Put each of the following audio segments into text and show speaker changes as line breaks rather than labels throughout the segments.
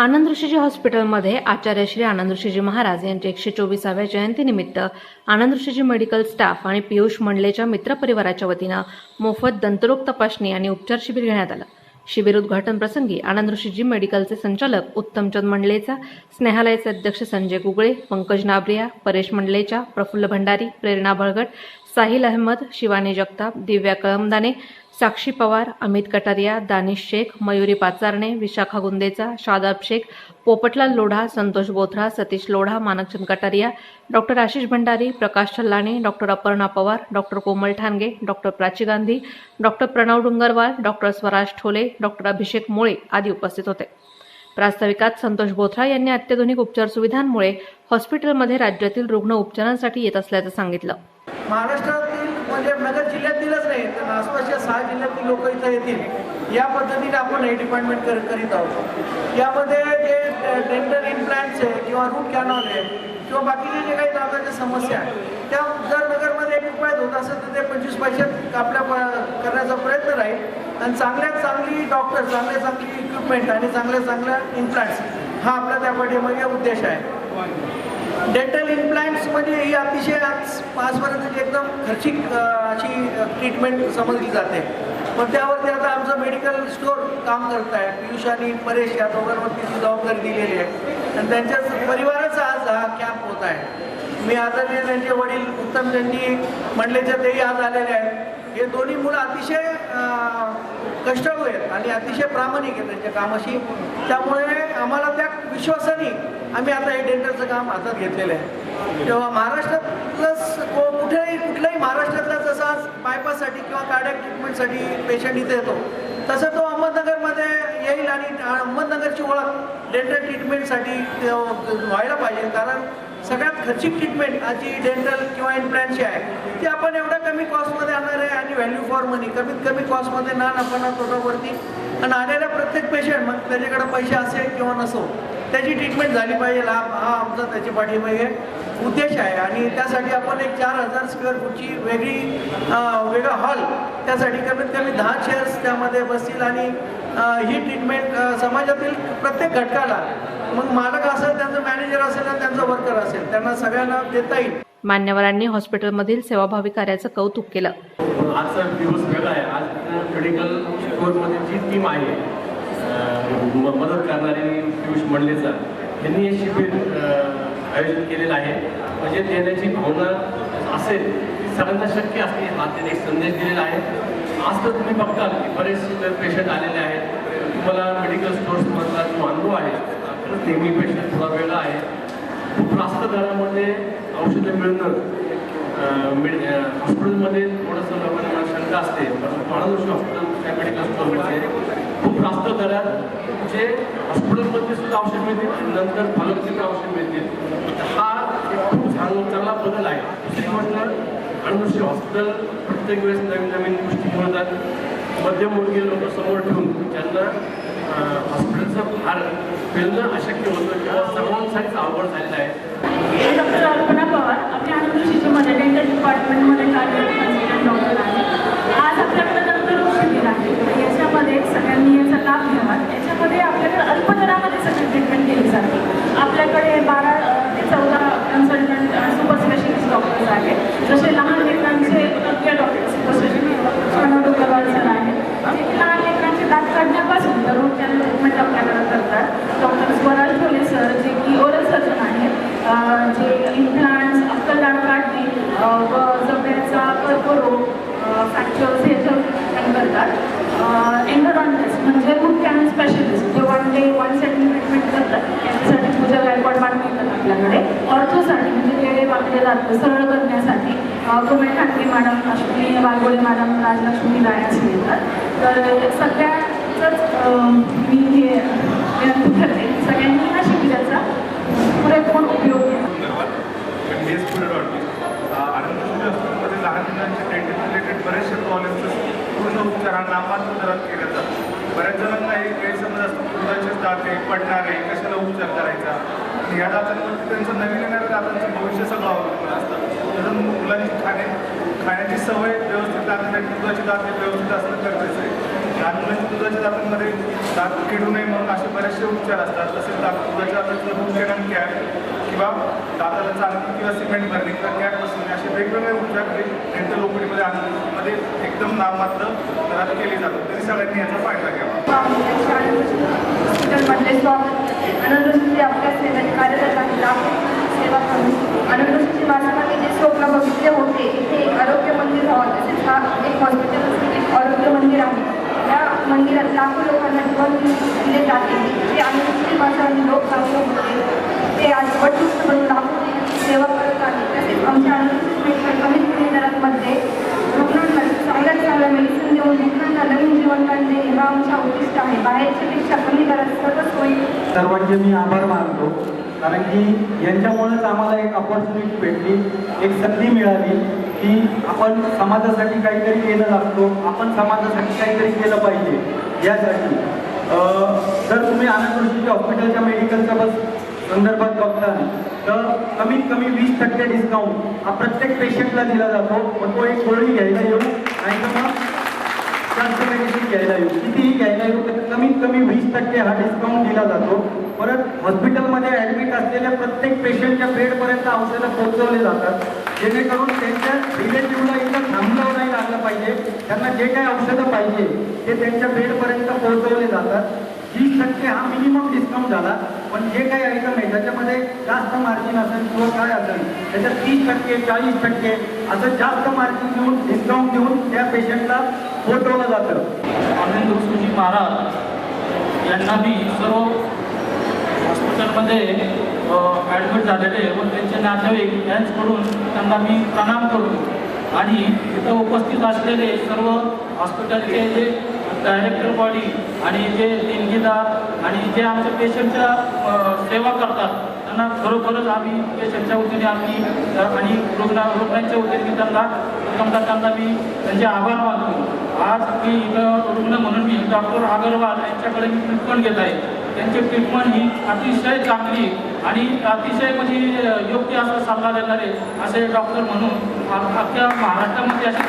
आनंद ऋषीजी हॉस्पिटलमध्ये आचार्य श्री आनंद ऋषीजी महाराज यांच्या एकशे चोवीसाव्या जयंतीनिमित्त आनंद ऋषीजी मेडिकल स्टाफ आणि पियुष मंडलेच्या मित्रपरिवाराच्या वतीनं मोफत दंतरोग तपासणी आणि उपचार शिबिर घेण्यात आलं. शिबिर उद्घाटन प्रसंगी आनंद ऋषीजी मेडिकलचे संचालक उत्तमचंद मंडलेचा स्नेहालयाचे अध्यक्ष Sanjay Gugale Pankaj Nabaria Paresh Mandlecha Prafulla Bhandari Prerna Balgat Sahil Ahmad Shivani Jagtap Divya Kalamdane Sakshi Pawar Amit Kataria Danish Shaikh Mayuri Pacharne Vishakha Gundecha Shadab Shaikh Popatlal Lodha Santosh Bothra Satish Lodha Manakchand Kataria doctor Ashish Bhandari Prakash Chhallane doctor Aparna Pawar doctor Komal Thange doctor Prachi Gandhi doctor Pranav Dungarwal doctor Swaraj Thole doctor Abhishek Mole आदी उपस्थित होते. प्रास्ताविकात संतोष बोथरा यांनी अत्याधुनिक उपचार सुविधांमुळे हॉस्पिटलमध्ये राज्यातील रुग्ण उपचारांसाठी येत असल्याचं सांगितलं.
महाराष्ट्रातील म्हणजे नगर जिल्ह्यातीलच नाही तर आसपासच्या सहा जिल्ह्यातील लोक इथं येतील. या पद्धतीने आपण हे डिपार्टमेंट कर करीत आहोत. यामध्ये जे डेंटल इम्प्लांट्स आहे किंवा रूट कॅनॉल आहे किंवा बाकीचे जे काही दाताच्या समस्या आहेत त्या जर नगरमध्ये एक उपाय होत असेल तर ते पंचवीस पैशात आपल्या प- करण्याचा प्रयत्न राहील. आणि चांगल्यात चांगली डॉक्टर चांगल्या चांगली इक्विपमेंट आणि चांगल्या चांगल्या इम्प्लांट्स हा आपला त्या पाठीमागे उद्देश आहे. डेंटल इम्प्लांट्समध्ये ही अतिशय आज आजपर्यंतची एकदम खर्चिक अशी ट्रीटमेंट समजली जाते. पण त्यावरती आता आमचं मेडिकल स्टोअर काम करत आहे पियुष आणि परेश या दोघांवरती ती जबाबदारी दिलेली आहे. आणि त्यांच्या परिवाराचा आज हा कॅम्प होत आहे. मी आदरणीय त्यांचे वडील उत्तम त्यांनी मंडलेच्या तेही आज आलेले आहेत. हे दोन्ही मुलं अतिशय कष्टाळू आहेत आणि अतिशय प्रामाणिक आहेत त्यांच्या कामाशी. त्यामुळे आम्हाला त्या विश्वासाने आम्ही आता हे डेंटलचं काम हातात घेतलेलं आहे. तेव्हा महाराष्ट्रातलंच को- कुठेही कुठल्याही महाराष्ट्रातला जसा बायपाससाठी किंवा कार्डियक ट्रीटमेंटसाठी पेशंट इथे येतो तसं तो अहमदनगरमध्ये येईल आणि अहमदनगरची ओळख डेंटल ट्रीटमेंटसाठी व्हायला पाहिजे. कारण सगळ्यात खर्चिक ट्रीटमेंट जी डेंटल किंवा इम्प्लांटची आहे ती आपण एवढ्या कमी कॉस्टमध्ये आणणार आहे आणि व्हॅल्यू फॉर मनी कमीत कमी कॉस्टमध्ये ना नफा तोटावरती आणि आलेल्या प्रत्येक पेशंट मग त्याच्याकडे पैसे असेल किंवा नसो. त्याची ट्रीटमेंट झाली पाहिजे. हा हा आमचा त्याच्या पाठीमागे उद्देश आहे. आणि त्यासाठी आपण एक चार हजार स्क्वेअर फूटची वेगळी वेगळा हॉल त्यासाठी कमीत कमी दहा चेअर्स त्यामध्ये बसतील आणि ही ट्रीटमेंट समाजातील प्रत्येक घटकाला मग मालक असेल त्यांचं मॅनेजर असेल आणि त्यांचं वर्कर असेल त्यांना सगळ्यांना देता येईल.
मान्यवरांनी हॉस्पिटलमधील सेवाभावी कार्याचं कौतुक केलं.
आजचा दिवस वेगळा आहे. आज स्टोअरमध्ये जी टीम आहे मदत करणारी पियुष मंडलेचा. यांनी हे शिबिर आयोजित केलेलं आहे. म्हणजे देण्याची भावना असेल सगळ्यांना शक्य असते हा त्यांनी एक संदेश दिलेला आहे. आज तर तुम्ही बघताल की बरेचसे पेशंट आलेले आहेत. तुम्हाला मेडिकल स्टोर्समधला जो अनुभव आहे खरंच नेहमी पेशंट थोडा वेगळा आहे. खूप रास्त दरामध्ये औषधं मिळणं मेड- हॉस्पिटलमध्ये थोडंसं लोकांना शंका असते. परंतु आनंद हॉस्पिटल त्या मेडिकल स्टोअरमध्ये खूप रास्त दरात जे हॉस्पिटलमध्ये सुद्धा औषध मिळतील नंतर फॉलोअपचे औषध मिळतील. हा एक खूप चांगला चांगला बदल आहे. दुसरी गोष्ट अणुषी हॉस्पिटल प्रत्येक वेळेस नवीन नवीन गोष्टी मिळतात मध्यमवर्गीय लोक समोर ठेवून ज्यांना हॉस्पिटलचं फार फिरणं अशक्य होतं. किंवा सर्वांसाठीच अवघड झालेलं आहे
मी डॉक्टर अल्पना पवार आपल्या आनंद शिशूमध्ये डेंटल डिपार्टमेंटमध्ये कार्यरत कन्सल्टंट डॉक्टर आहे आज आपल्याकडे दंतरोग शिबिर आहे तर याच्यामध्ये सगळ्यांनी याचा लाभ घ्यावा याच्यामध्ये आपल्याकडे अल्प दरामध्ये सगळी ट्रीटमेंट केली जाते आपल्याकडे बारा अं, ते चौदा कन्सल्टंट सुपर स्पेशलिस्ट डॉक्टर्स आहेत जसे लहान लेकरांचे तज्ञ डॉक्टर सुपर स्पेशलिस्ट सर आहेत. जे की लहान लेकरांचे दात काढण्यापासून तर रोग कॅनल ट्रीटमेंट आपल्याकडे करतात. डॉक्टर स्वराज ठोले सर जे की ओरल सर्जन आहेत जे इम्प्लांट्स अक्कल दाढ काढणे व जबड्याचा कर्करोग फ्रॅक्चर्स हे सगळं ट्रीटमेंट करतात. एन्डोडॉन्टिस्ट म्हणजे रूट कॅनल स्पेशलिस्ट जे one day one setting treatment करतात. त्याच्यासाठी पूजा गायकवाड मॅडम येतात आपल्याकडे. ऑर्थोसाठी म्हणजे वेळे वाकडे जातं सरळ करण्यासाठी. कुमेळ ठाकरे मॅडम अश्विनी वाघोळे मॅडम राजलक्ष्मी रायास येतात तर सगळ्यांचंच मी हे विनंती करते सगळ्यांनी हा शिबिराचा पुरेपूर उपयोग घ्या
लहान मुलांच्या डेंटल रिलेटेड बरेचसे प्रॉब्लेम्स पूर्ण उपचार हा नामांतर दरात केले बऱ्याच जणांना एक गैरसमज असतो दुधाचे दात आहे पडणार आहे कशाला उपचार करायचा या दातांवरती त्यांचं नवीन येणाऱ्या दातांचं भविष्य सगळं अवलंबून असतं दुधाचे दात हे व्यवस्थित असणं गरजेचं आहे. लहान मुलांच्या म्हणजे दुधाच्या दातांमध्ये दात किडू नये म्हणून असे बरेचसे उपचार असतात. तसेच दात दुधाच्या आताचं घेणं कॅप किंवा दाताला चांगली किंवा सिमेंट भरणे किंवा कॅप बसवणे असे वेगवेगळे उपचार हे डेंटल ओपीडीमध्ये मध्ये एकदम नाममात्र दरात केले जातात. तरी सगळ्यांनी याचा फायदा घ्यावा.
हॉस्पिटलमधले स्वागत आनंदोषीचे आपल्या सेवेत कार्यरत आहेत सेवा करून. आनंदोषीचे माझ्यामध्ये जे स्वप्न बघितले होते इथे एक आरोग्य मंदिर व्हावं तसेच हा एक हॉस्पिटल असून एक आरोग्य मंदिर आहे या मंदिरात लाखो लोकांना जीवन दिले जाते. ते आम्ही आनंदोषी भाषांनी लोक चांगले होते ते आज वटुस्त म्हणून लाखो सेवा करत आहे तसेच आमच्या आनंदोषी कमीत कमी दरांमध्ये रुग्णांना चांगल्या चांगल्या मेडिसिन देऊन रुग्णांना नवीन जीवन काढणे हा आमचा उद्दिष्ट आहे. बाहेरच्यापेक्षा कमी दरात सर्व सोयी
सर्वांचे मी आभार मानतो. कारण की यांच्यामुळेच आम्हाला एक अपॉर्च्युनिटी भेटली एक संधी मिळाली. की आपण समाजासाठी काहीतरी केलं लागतो आपण समाजासाठी काहीतरी केलं पाहिजे. यासाठी जर तुम्ही आनंद ऋषीच्या हॉस्पिटलच्या मेडिकलच्या बस संदर्भात बघता तर कमीत कमी वीस टक्के डिस्काउंट हा प्रत्येक पेशंटला दिला जातो. मग तो एक गोळी घ्यायला येऊ नाही तर मग जास्त मेडिसिन घ्यायला येऊ. कितीही घ्यायला येऊ तर कमीत कमी वीस टक्के हा डिस्काउंट दिला जातो. परत हॉस्पिटलमध्ये ॲडमिट असलेल्या प्रत्येक पेशंटच्या बेडपर्यंत औषधं पोहोचवले जातात. जेणेकरून त्यांच्या रिलेटिव्हला इथं थांबलं नाही लागलं पाहिजे. त्यांना जे काही औषधं पाहिजे ते त्यांच्या बेडपर्यंत पोहोचवले जातात. तीस टक्के हा मिनिमम डिस्काउंट झाला. पण जे काही आयटम आहे त्याच्यामध्ये जास्त मार्जिन असेल किंवा काय असेल त्याच्यात तीस टक्के चाळीस टक्के असं जास्त मार्जिन देऊन डिस्काउंट देऊन त्या पेशंटला पोहोचवलं जातं.
आनंद महाराज यांना मी सर्व हॉस्पिटलमध्ये ॲडमिट झालेले व त्यांचे नातेवाईक यांच्याकडून त्यांना मी प्रणाम करतो. आणि इथं उपस्थित असलेले सर्व हॉस्पिटलचे जे डायरेक्टर बॉडी आणि जे देणगीदार आणि जे आमच्या पेशंटच्या सेवा करतात त्यांना खरोखरच आम्ही पेशंटच्या वतीने आम्ही आणि रुग्ण रुग्णांच्या वतीने त्यांना प्रथमतः त्यांना मी त्यांचे आभार मानतो. आज मी इथं रुग्ण म्हणून मी डॉक्टर अगरवाल यांच्याकडे मी ट्रीटमेंट घेत आहे. त्यांची ट्रीटमेंट ही अतिशय चांगली आणि अतिशय म्हणजे योग्य असा सल्ला देणारे असे डॉक्टर म्हणून अख्ख्या महाराष्ट्रामध्ये असे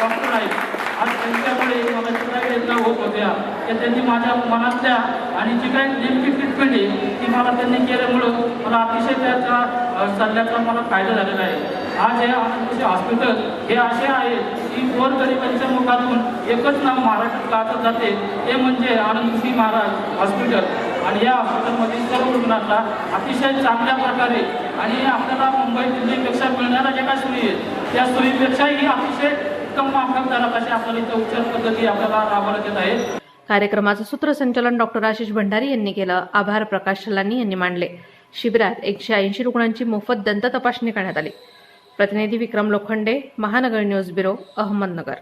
डॉक्टर आहेत. आज त्यांच्याकडे मला जी काही वेदना होत होत्या त्या त्यांनी माझ्या मनातल्या आणि जी काही नेमकी ट्रीटमेंट आहे ती मला त्यांनी केल्यामुळं मला अतिशय त्याचा सल्ल्याचा मला फायदा झालेला आहे. आज हे हॉस्पिटल हे असे आहे की गोरगरिबांच्या मुखातून एकच नाव महाराष्ट्रात गाजत जाते. ते म्हणजे आनंदसिंह महाराज हॉस्पिटल. आणि या हॉस्पिटलमधील सर्व रुग्णांना अतिशय चांगल्या प्रकारे आणि आपल्याला मुंबई दिल्लीपेक्षा मिळणाऱ्या ज्या काय सोयी आहेत त्या सोयीपेक्षाही अतिशय उत्तम माफक दरात अशी आपल्याला इथं उपचार पद्धती आपल्याला राबवण्यात येत आहे.
कार्यक्रमाचं सूत्रसंचालन डॉक्टर आशिष भंडारी यांनी केलं. आभार प्रकाश शलानी यांनी मांडले. शिबिरात एकशे ऐंशी रुग्णांची मोफत दंत तपासणी करण्यात आली. प्रतिनिधी विक्रम लोखंडे महानगर न्यूज ब्युरो अहमदनगर।